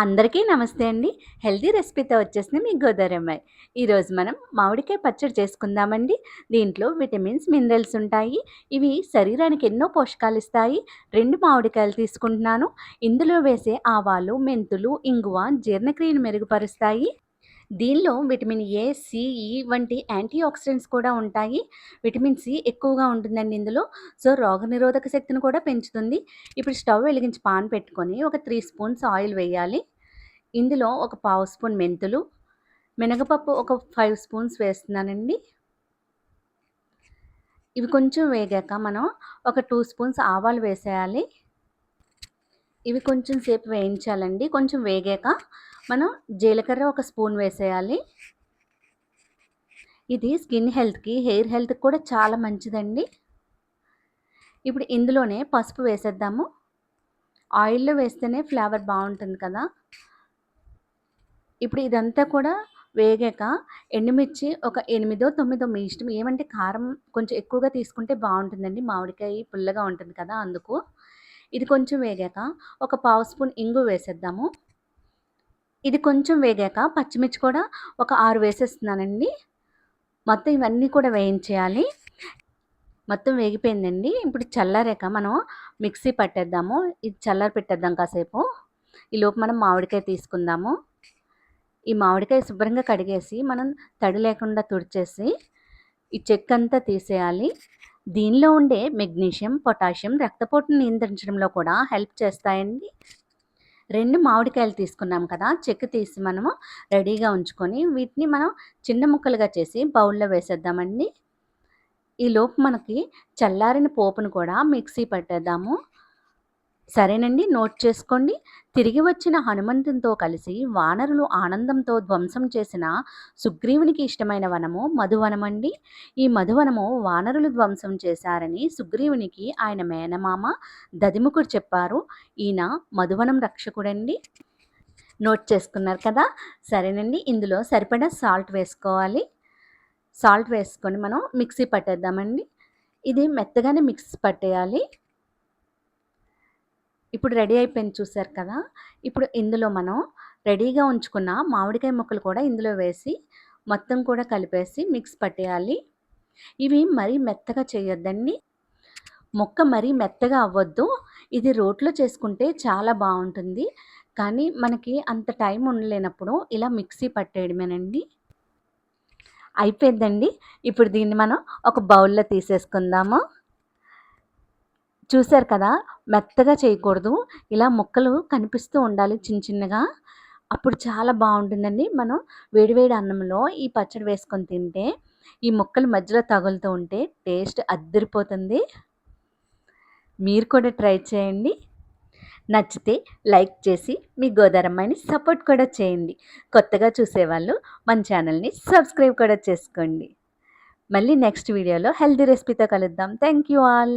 అందరికీ నమస్తే అండి. హెల్తీ రెసిపీతో వచ్చేసింది మీ గోదావరమ్మాయి ఈరోజు మనం మామిడికాయ పచ్చడి చేసుకుందామండి. దీంట్లో విటమిన్స్ మినరల్స్ ఉంటాయి. ఇవి శరీరానికి ఎన్నో పోషకాలు ఇస్తాయి. రెండు మామిడికాయలు తీసుకుంటున్నాను. ఇందులో వేసే ఆవాలు మెంతులు ఇంగువ జీర్ణక్రియను మెరుగుపరుస్తాయి. దీనిలో విటమిన్ ఏ సిఈ వంటి యాంటీ ఆక్సిడెంట్స్ కూడా ఉంటాయి. విటమిన్ సి ఎక్కువగా ఉంటుందండి ఇందులో. సో రోగనిరోధక శక్తిని కూడా పెంచుతుంది. ఇప్పుడు స్టవ్ వెలిగించి పాన్ పెట్టుకొని ఒక త్రీ స్పూన్స్ ఆయిల్ వేయాలి. ఇందులో ఒక పావు స్పూన్ మెంతులు మినగపప్పు ఒక ఫైవ్ స్పూన్స్ వేస్తున్నానండి. ఇవి కొంచెం వేగాక మనం ఒక టూ స్పూన్స్ ఆవాలు వేసేయాలి. ఇవి కొంచెం సేపు వేయించాలండి. కొంచెం వేగాక మనం జీలకర్ర ఒక స్పూన్ వేసేయాలి. ఇది స్కిన్ హెల్త్కి హెయిర్ హెల్త్కి కూడా చాలా మంచిదండి. ఇప్పుడు ఇందులోనే పసుపు వేసేద్దాము. ఆయిల్లో వేస్తేనే ఫ్లేవర్ బాగుంటుంది కదా. ఇప్పుడు ఇదంతా కూడా వేగాక ఎండుమిర్చి ఒక ఎనిమిదో తొమ్మిదో మీ ఇష్టం. ఏమంటే కారం కొంచెం ఎక్కువగా తీసుకుంటే బాగుంటుందండి. మామిడికాయ పుల్లగా ఉంటుంది కదా అందుకు. ఇది కొంచెం వేగాక ఒక పావు స్పూన్ ఇంగు వేసేద్దాము. ఇది కొంచెం వేగాక పచ్చిమిర్చి కూడా ఒక ఆరు వేసేస్తున్నానండి. మొత్తం ఇవన్నీ కూడా వేయించేయాలి. మొత్తం వేగిపోయిందండి. ఇప్పుడు చల్లారాక మనం మిక్సీ పట్టేద్దాము. ఇది చల్లారి పెట్టేద్దాం కాసేపు. ఈలోపు మనం మామిడికాయ తీసుకుందాము. ఈ మామిడికాయ శుభ్రంగా కడిగేసి మనం తడి లేకుండా తుడిచేసి ఈ చెక్క అంతా తీసేయాలి. దీనిలో ఉండే మెగ్నీషియం పొటాషియం రక్తపోటును నియంత్రించడంలో కూడా హెల్ప్ చేస్తాయండి. రెండు మామిడికాయలు తీసుకున్నాం కదా చెక్కు తీసి మనము రెడీగా ఉంచుకొని వీటిని మనం చిన్న ముక్కలుగా చేసి బౌల్లో వేసేద్దామండి. ఈ లోపు మనకి చల్లారిన పోపును కూడా మిక్సీ పట్టేద్దాము. సరేనండి నోట్ చేసుకోండి. తిరిగి వచ్చిన హనుమంతునితో కలిసి వానరులు ఆనందంతో ధ్వంసం చేసిన సుగ్రీవునికి ఇష్టమైన వనము మధువనం అండి ఈ మధువనము వానరులు ధ్వంసం చేశారని సుగ్రీవునికి ఆయన మేనమామ దదిముకుడు చెప్పారు. ఈయన మధువనం రక్షకుడండి. నోట్ చేసుకున్నారు కదా? సరేనండి ఇందులో సరిపడా సాల్ట్ వేసుకోవాలి. సాల్ట్ వేసుకొని మనం మిక్సీ పట్టేద్దామండి. ఇది మెత్తగానే మిక్స్ పట్టేయాలి. ఇప్పుడు రెడీ అయిపోయింది చూసారు కదా? ఇప్పుడు ఇందులో మనం రెడీగా ఉంచుకున్న మామిడికాయ ముక్కలు కూడా ఇందులో వేసి మొత్తం కూడా కలిపేసి మిక్స్ పట్టేయాలి. ఇవి మరీ మెత్తగా చేయొద్దండి. మొక్క మరీ మెత్తగా అవ్వద్దు. ఇది రోట్లో చేసుకుంటే చాలా బాగుంటుంది. కానీ మనకి అంత టైం ఉండలేనప్పుడు ఇలా మిక్సీ పట్టేయడమేనండి. అయిపోయిందండి. ఇప్పుడు దీన్ని మనం ఒక బౌల్లో తీసేసుకుందాము. చూశారు కదా? మెత్తగా చేయకూడదు. ఇలా ముక్కలు కనిపిస్తూ ఉండాలి చిన్న చిన్నగా. అప్పుడు చాలా బాగుంటుందండి. మనం వేడివేడి అన్నంలో ఈ పచ్చడి వేసుకొని తింటే ఈ ముక్కలు మధ్యలో తగులుతూ ఉంటే టేస్ట్ అద్దరిపోతుంది. మీరు కూడా ట్రై చేయండి. నచ్చితే లైక్ చేసి మీ గోదారమ్మాయిని సపోర్ట్ కూడా చేయండి. కొత్తగా చూసేవాళ్ళు మన ఛానల్ని సబ్స్క్రైబ్ కూడా చేసుకోండి. మళ్ళీ నెక్స్ట్ వీడియోలో హెల్దీ రెసిపీతో కలుద్దాం. Thank you all.